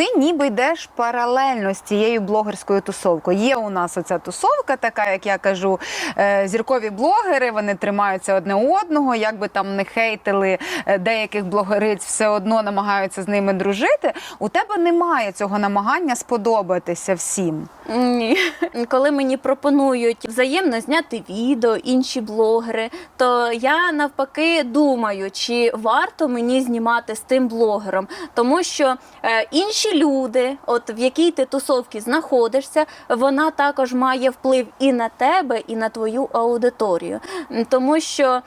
ти ніби йдеш паралельно з цією блогерською тусовкою. Є у нас оця тусовка, така як я кажу, е, зіркові блогери. Вони тримаються одне одного. Як би там не хейтили е, деяких блогериць, все одно намагаються з ними дружити. У тебе немає цього намагання сподобатися всім. Ні. Коли мені пропонують взаємно зняти відео інші блогери, то я навпаки думаю, чи варто мені знімати з тим блогером, тому що е, інші люди, от в якій ти тусовці знаходишся, вона також має вплив і на тебе, і на твою аудиторію. Тому що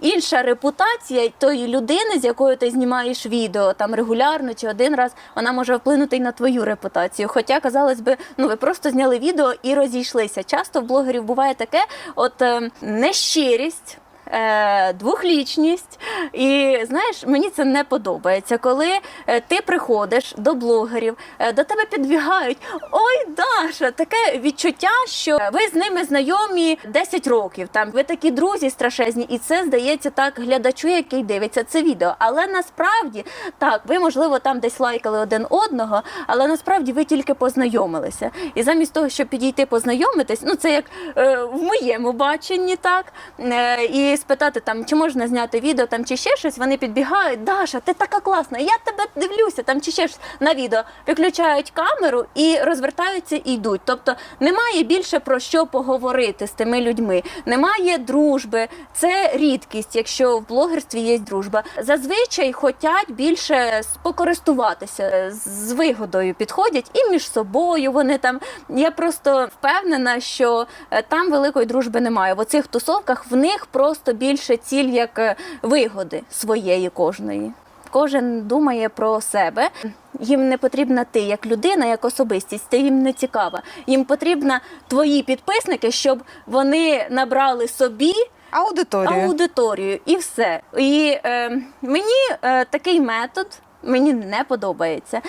інша репутація тої людини, з якою ти знімаєш відео там регулярно чи один раз, вона може вплинути і на твою репутацію. Хоча, казалось би, ну ви просто зняли відео і розійшлися. Часто в блогерів буває таке, от е, нещирість. Е, Двохлічність, і знаєш, мені це не подобається. Коли е, ти приходиш до блогерів, е, до тебе підбігають. Ой, Даша, таке відчуття, що ви з ними знайомі 10 років. Там ви такі друзі страшезні, і це здається так глядачу, який дивиться це відео. Але насправді так, ви можливо там десь лайкали один одного, але насправді ви тільки познайомилися. І замість того, щоб підійти познайомитись, ну це як е, в моєму баченні, так е, і спитати там, чи можна зняти відео там чи ще щось. Вони підбігають. Даша, ти така класна, я тебе дивлюся там чи ще щось на відео. Виключають камеру і розвертаються і йдуть. Тобто немає більше про що поговорити з тими людьми. Немає дружби. Це рідкість, якщо в блогерстві є дружба. Зазвичай хочуть більше покористуватися з вигодою, підходять і між собою. Вони там. Я просто впевнена, що е, там великої дружби немає. В оцих тусовках в них просто більше ціль як е, вигоди своєї кожної. Кожен думає про себе. Їм не потрібна ти як людина, як особистість. Ти їм не цікава. Їм потрібна твої підписники, щоб вони набрали собі Аудиторію. аудиторію і все. І е, мені е, такий метод мені не подобається.